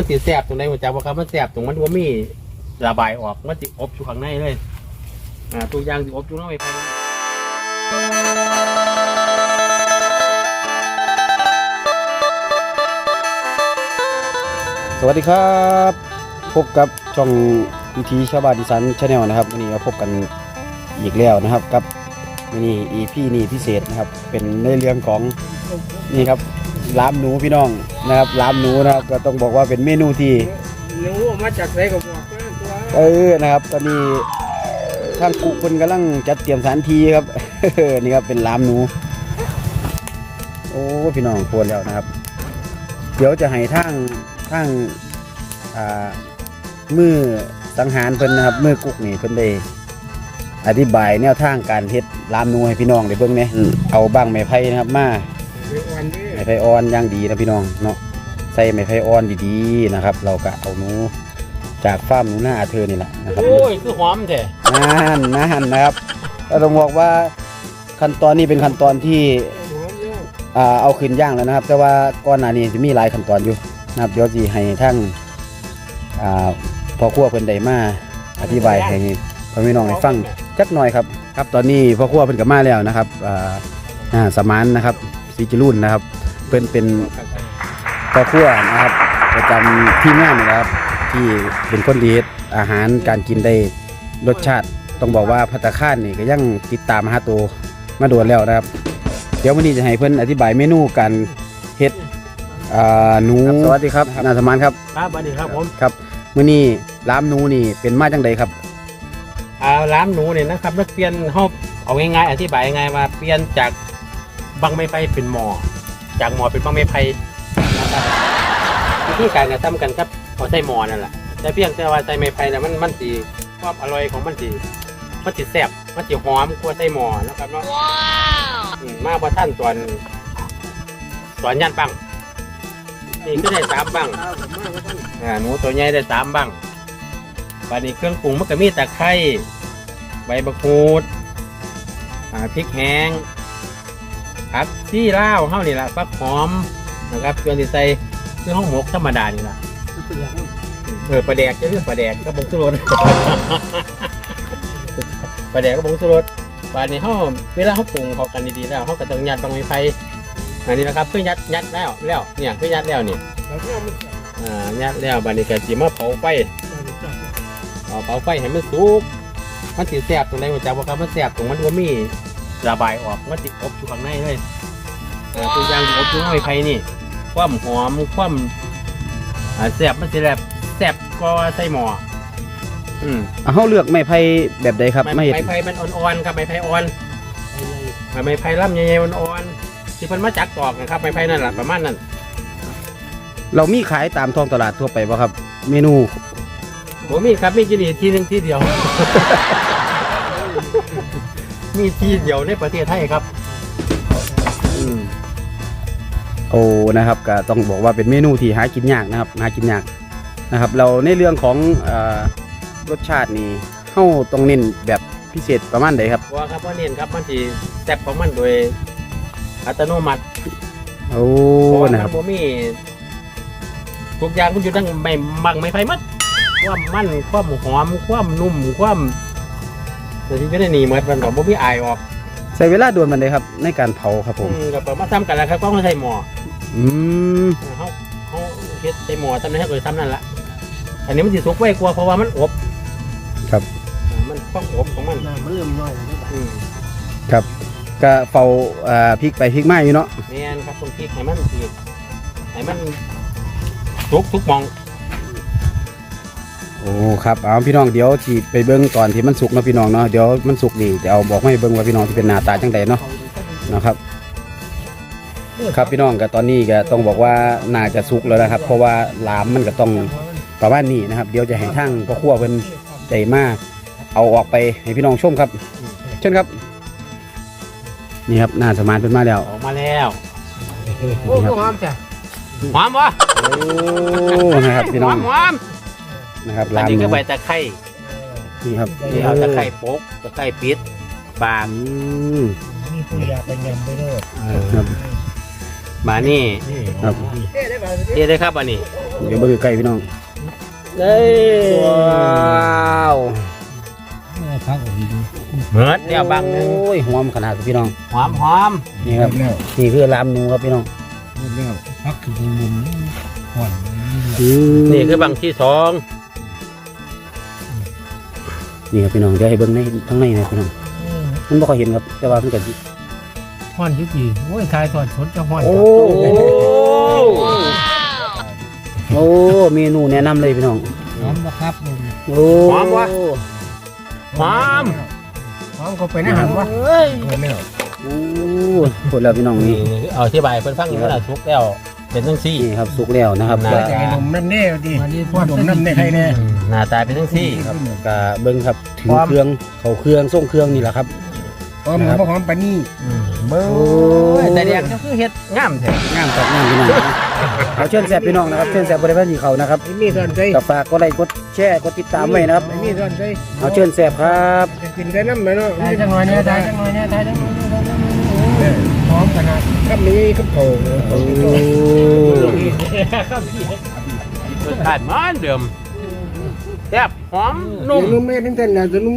มันติดแสบตรงไหนหัวใจว่าครับมันแสบตรงมันว่ามีระบายออกมันติอบอยู่ข้างในเลยอ่าตัวอยางติอบอยู่ข้างในไปสวัสดีครับ พบกับช่องวิธีชาวบ้านดิสันชาแนลนะครับวันนี้เราพบกันอีกแล้วนะครับกับวันนี้อีพี่นี่พิเศษนะครับ เป็นในเรื่องของนี่ครับ ล้ามหนูพี่น้องนะครับล้ามหนูนะครับก็ต้องบอกว่าเป็นเมนูที่หนูมาจากไหนก็บอกนะตัวเออนะครับ ตอนนี้ทางกุคนกำลังจัดเตรียมสถานที่ครับ นี่ครับเป็นล้ามหนู โอ้พี่น้องควรแล้วนะครับ เดี๋ยวจะให้ทางทางอ่ามือสังหารเพิ่นนะครับมือกุกนี่เพิ่นได้อธิบายแนวทางการเฮ็ดลามหนูให้พี่น้องได้เบิ่งเนี่ยเอาบ้างไม้ไผ่นะครับมาวันนี้ ไม้ไผ่อ่อนอย่างดีนะพี่น้องเนาะใส่ไม้ไผ่อ่อนดีๆนะครับ เราก็เอาหนูจากฟาร์มหนูหน้าอาเธอนี่แหละนะครับโอ้ยคือหอมแท้นั่นนั่นนะครับเราต้องบอกว่าขั้นตอนนี้เป็นขั้นตอนที่หอมเยอะอ่าเอาขึ้นย่างแล้วนะครับ แต่ว่าก่อนหน้านี้จะมีหลายขั้นตอนอยู่นะครับเดี๋ยวจะให้ทั้งอ่าพ่อครัวเพิ่นได้มาอธิบายให้พ่อแม่น้องได้ฟังจักหน่อยครับ ครับตอนนี้พ่อครัวเพิ่นก็มาแล้วนะครับอ่าอ่าสมานนะครับ สีจรุ่นนะครับ เพิ่นเป็นพ่อครัวนะครับประจำที่งานนี่แหละครับ ที่เป็นคนดีเฮ็ดอาหารการกินได้รสชาติ ต้องบอกว่าพัตตาคารนี่ก็ยังติดตามหาตัวมาโดนแล้วนะครับ เดี๋ยววันนี้จะให้เพื่อนอธิบายเมนูการเฮ็ดอ่าหนูสวัสดีครับนาสมานครับครับสวัสดีครับผมครับมื้อนี้ล้ามหนูนี่เป็นมาจังใดครับอ่าร้านหนูเนี่ยนะครับมันเปลี่ยนห้องเอาง่ายๆอธิบายง่ายๆว่าเปลี่ยนจาก บังไม้ไผ่เป็นหมอ จากหมอเป็นบังไม้ไผ่นะครับวิธีการกระทำกันครับเอาใส่หมอนั่นแหละแต่เพียงแต่ว่าใส่ไม้ไผ่น่ะมันมันสีความอร่อยของมันสีมันสีแซ่บมันสีหอมกว่าใส่หมอนะครับเนาะอืมมาพอท่านตอนตอนยันบังนี่ก็ได้สามบังอ่าหนูตัวใหญ่ได้สามบังปานนี้เครื่องปรุงมันก็มีตะไคร้ใบมะกรูดอ่าพริกแห้ง ผักซี่ล่าวเฮานี่แหละฟักหอมนะครับส่วนที่ใส่คือห้องหมกธรรมดานี่แหละเออปลาแดกจะเรียกปลาแดกก็บงสุรสปลาแดกก็บงสุรสปานนี้เฮาเวลาเฮาปรุงเข้ากันดีๆแล้วเฮาก็ต้องยัดบางไม้ไฟอันนี้นะครับเพื่อยัดยัดแล้วแล้วเนี่ยเพื่อยัดแล้วนี่อ่ายัดแล้วบานนี้ก็สิมาเผาไฟเอาเผาไฟให้มันสุกมันสิแสบตรงไหนหัวใจว่าครับมันแสบตรงมันว่ามี ระบายออกมันติอบอยู่ข้างในเลยอ่าตัวอย่างที่อบอยู่ข้างในไฟนี่ ความหอมความอ่าแสบมันสิแบบแสบก็ใส่หม้ออืมเฮาเลือกไม้ไผ่แบบใดครับไม้มาเฮ็ดไม้ไผ่มันอ่อนๆครับไม้ไผ่อ่อนไม้ไผ่ล่ำใหญ่ๆมันอ่อนที่เพิ่นมาจักตอกนะครับไม้ไผ่นั่นแหละประมาณนั้นเรามีขายตามท้องตลาดทั่วไปบ่ครับ เมนูผมมีครับมีจินีที่หนึ่งที่เดียว มีที่เดียวในประเทศไทยครับอืมโอ้นะครับก็ต้องบอกว่าเป็นเมนูที่หากินยากนะครับหากินยากนะครับ เราในเรื่องของเออรสชาตินี่เฮาต้องเน้นแบบพิเศษประมาณใดครับว่าครับว่าเนียนครับมันที่แซ่บของมันโดยอัตโนมัติโอ้เพราะว่านะคมัรับนบ่มีทุกอย่างมันอยู่ทั้งไม่บังไม่ไฟมัดความมันความหอมความนุ่มความ แต่ที่ไม่ได้หนีเหมือนมันของบ่มีอายออกใช้เวลาโดนมันเลยครับ ในการเผาครับผมอืมก็เปิดมาทำกันแล้วครับก็ต้องใส่หม้ออืมเขาเขาเฮ็ดใส่หม้อทำนั้นให้เกิดทำนั่นละอันนี้มันสิสุกไว้กว่าเพราะว่ามันอบครับอ่ามันต้องอบของมันมันเริ่มน้อยแล้วอืมก็เฝ้าอ่าพริกไปพริกมาอยู่เนาะ แม่นครับต้องพริกให้มันสิให้มันสุกทุกหมอง โอ้ครับเอาพี่น้องเดี๋ยวที่ไปเบิ้งตอนที่มันสุกเนาะพี่น้องเนาะเดี๋ยวมันสุกนี่จะเอาบอกให้เบิ้งว่าพี่น้องที่เป็นหน้าตาจังใดเนาะนะครับ ครับพี่น้องก็ตอนนี้ก็ต้องบอกว่าน่าจะสุกแล้วนะครับ เพราะว่าหลามมันก็ต้องประมาณนี้นะครับ เดี๋ยวจะให้ทางพ่อครัวเพิ่นได้มาเอาออกไปให้พี่น้องชมครับ เช่นครับ นี่ครับหน้าสมานเป็นมาแล้วออกมาแล้วโอ้โหหอมจ้ะหอมวะโอ้นะครับพี่น้องหอม นะครับๆอันลามนี้หก็นูใบตะไคร้นี่ครับนี่เอาตะไคร้โป๊กตะไคร้ปิดบางอืมมีผู้อยากไปยำไปโลดครับมานี่ครับเอ๊ะได้ครับอันนี้เดี๋ยวเบิ่งใกล้ๆพี่น้องเอ้ยว้าวพักอีกเหมือนเดียวบางหนึงโอ้ยหอมขนาดพี่น้องหอมหอมนี่ครับแล้วนี่คือลามหนูครับพี่น้องแล้วพักคือมุมห่อนอืมนี่คือบางที่สอง นี่ครับพี่น้องเดี๋ยวให้เบิ่งในทั้งในนะพี่น้องมันบ่ค่อยเห็นครับ แต่ว่ามันก็ห่อนยุติโอ้ยทายสอดสดจะห่อนโอ้โอ้เมนูแนะนำเลยพี่น้องหอมบ่ครับโอ้หอมวะหอมหอมก็เป็นอาหารวะเอ้ยแล้วโอ้พูดแล้วพี่น้องนี่นี่นี่เอาที่บายเพิ่นฟังอยู่ว่าน่ะทุกแล้ว เป็นจังซี่นี่ครับสุกแล้วนะครับน่าก็จะให้นมน้ำแน่ดิพ่อนมน้ำแน่ใครแน่อืมหน้าตาเป็นจังซี่ครับก็เบิ่งครับถึงความเครื่องเขาเครื่องส่งเครื่องนี่แหละครับ หอมบ่หอมปานนี้เบิ้โอ้งแต่เรียกก็คือเฮ็ดงามแท้งามครับงามพี่น้องเอาเชิญแซ่บพี่น้องนะครับเชิญแซ่บบริเวณที่เขานะครับไอ้มีส่วนใจก็ฝากกดไลค์กดแชร์กดติดตามไว้นะครับไอ้มีส่วนใจเอาเชิญแซ่บครับจะกินได้น้ำไหมเนาะทายจังหน่อยเนี่ยทายจังหน่อยเนี่ยทายจังหน่อยเนี่ยหอม ขนาดครับนี้ครับโถโอ้รสชาติเหมือนเดิมแซ่บหอมนุ่นุ่มมแม่ทั้งเส้นนะจะนุ่ม